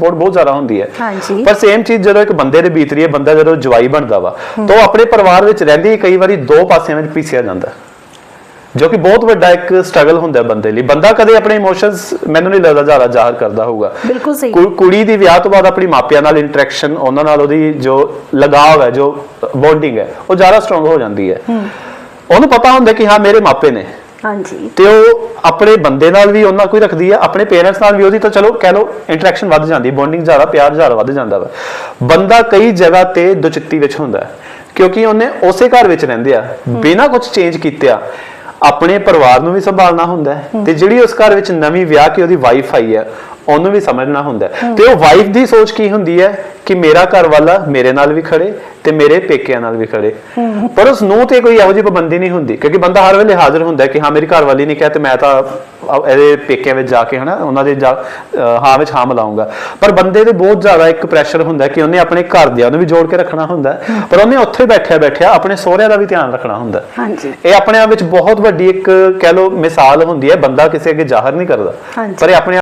ਬਹੁਤ ਬਹੁਤ ਜ਼ਿਆਦਾ ਹੁੰਦੀ ਹੈ। ਹਾਂਜੀ। ਪਰ ਸੇਮ ਚੀਜ਼ ਜਦੋਂ ਇੱਕ ਬੰਦੇ ਦੇ ਬੀਤ ਰਹੀ ਹੈ ਬੰਦਾ ਜਦੋਂ ਜਵਾਈ ਬਣਦਾ ਵਾ ਤਾਂ ਉਹ ਆਪਣੇ ਪਰਿਵਾਰ ਵਿੱਚ ਰਹਿੰਦੀ ਕਈ ਵਾਰੀ ਦੋ ਪਾਸਿਆਂ ਵਿੱਚ ਪੀਸਿਆ ਜਾਂਦਾ। ਜੋ ਕਿ ਬਹੁਤ ਵੱਡਾ ਇੱਕ ਸਟਰਗਲ ਹੁੰਦਾ ਹੈ ਬੰਦੇ ਲਈ। ਬੰਦਾ ਕਦੇ ਆਪਣੇ ਇਮੋਸ਼ਨਸ ਮੈਨੂੰ ਨਹੀਂ ਲੱਗਦਾ ਜ਼ਿਆਦਾ ਜ਼ਾਹਰ ਕਰਦਾ ਹੋਊਗਾ। ਬਿਲਕੁਲ ਸਹੀ। ਕੁੜੀ ਦੀ ਵਿਆਹ ਤੋਂ ਬਾਅਦ ਆਪਣੀ ਮਾਪਿਆਂ ਨਾਲ ਇੰਟਰੈਕਸ਼ਨ ਉਹਨਾਂ ਨਾਲ ਉਹਦੀ ਜੋ ਲਗਾਵ ਹੈ ਜੋ ਬੌਂਡਿੰਗ ਹੈ ਉਹ ਜ਼ਿਆਦਾ ਸਟਰੋਂਗ ਹੋ ਜਾਂਦੀ ਹੈ। ਉਹਨੂੰ ਪਤਾ ਹੁੰਦਾ ਕਿ ਹਾਂ ਮੇਰੇ ਮਾਪੇ ਨੇ। ਹਾਂਜੀ। ਤੇ ਉਹ ਆਪਣੇ ਬੰਦੇ ਨਾਲ ਵੀ ਉਹਨਾਂ ਕੋਈ ਰੱਖਦੀ ਹੈ ਆਪਣੇ ਪੇਰੈਂਟਸ ਨਾਲ ਵੀ ਉਹਦੀ ਤਾਂ ਚਲੋ ਕਹਿ ਲਓ ਇੰਟਰੈਕਸ਼ਨ ਵੱਧ ਜਾਂਦੀ ਬੌਂਡਿੰਗ ਜ਼ਿਆਦਾ ਪਿਆਰ ਜ਼ਿਆਦਾ ਵੱਧ ਜਾਂਦਾ ਵਾ। ਬੰਦਾ ਕਈ ਜਗ੍ਹਾ ਤੇ ਦੁਚਿੱਤੀ ਵਿੱਚ ਹੁੰਦਾ ਕਿਉਂਕਿ ਉਹਨੇ ਉਸੇ ਘਰ ਵਿੱਚ ਰਹਿੰਦੇ ਆ ਬਿਨਾਂ ਕੁਝ ਚੇਂਜ ਕੀਤਿਆ ਆਪਣੇ ਪਰਿਵਾਰ ਨੂੰ ਵੀ ਸੰਭਾਲਣਾ ਹੁੰਦਾ ਤੇ ਜਿਹੜੀ ਉਸ ਘਰ ਵਿੱਚ ਨਵੀਂ ਵਿਆਹ ਕੇ ਉਹਦੀ ਵਾਈਫ ਆਈ ਹੈ ਉਹਨੂੰ ਵੀ ਸਮਝਣਾ ਹੁੰਦਾ। ਤੇ ਉਹ ਵਾਈਫ ਦੀ ਸੋਚ ਕੀ ਹੁੰਦੀ ਹੈ? ਕਿ ਮੇਰਾ ਘਰ ਵਾਲਾ ਮੇਰੇ ਨਾਲ ਵੀ ਖੜੇ ਤੇ ਮੇਰੇ ਪੇਕਿਆਂ ਨਾਲ ਵੀ ਖੜੇ। ਪਰ ਉਸ ਨੂੰ ਤੇ ਕੋਈ ਇਹੋ ਜਿਹੀ ਪਾਬੰਦੀ ਨਹੀਂ ਹੁੰਦੀ ਕਿਉਂਕਿ ਬੰਦਾ ਹਰ ਵੇਲੇ ਹਾਜ਼ਰ ਹੁੰਦਾ ਕਿ ਹਾਂ ਮੇਰੀ ਘਰ ਵਾਲੀ ਨੇ ਕਿਹਾ ਤੇ ਮੈਂ ਤਾਂ ਇਹਦੇ ਪੇਕਿਆਂ ਵਿੱਚ ਜਾ ਕੇ ਹਨਾ ਉਹਨਾਂ ਦੇ ਹਾਂ ਵਿੱਚ ਹਾਂ ਮਿਲਾਉਂਗਾ। ਪਰ ਬੰਦੇ ਦੇ ਬਹੁਤ ਜ਼ਿਆਦਾ ਇੱਕ ਪ੍ਰੈਸ਼ਰ ਹੁੰਦਾ ਕਿ ਉਹਨੇ ਆਪਣੇ ਘਰਦਿਆਂ ਨੂੰ ਵੀ ਜੋੜ ਕੇ ਰੱਖਣਾ ਹੁੰਦਾ ਪਰ ਉਹਨੇ ਉੱਥੇ ਬੈਠਿਆ ਬੈਠਿਆ ਆਪਣੇ ਸਹੁਰਿਆਂ ਦਾ ਵੀ ਧਿਆਨ ਰੱਖਣਾ ਹੁੰਦਾ। ਹਾਂਜੀ। ਇਹ ਆਪਣੇ ਆਪ ਵਿੱਚ ਬਹੁਤ ਵੱਡੀ ਇੱਕ ਕਹਿ ਲਓ ਮਿਸਾਲ ਹੁੰਦੀ ਹੈ ਬੰਦਾ ਕਿਸੇ ਅੱਗੇ ਜ਼ਾਹਰ ਨਹੀਂ ਕਰਦਾ। ਪਰ ਇਹ ਆਪਣੇ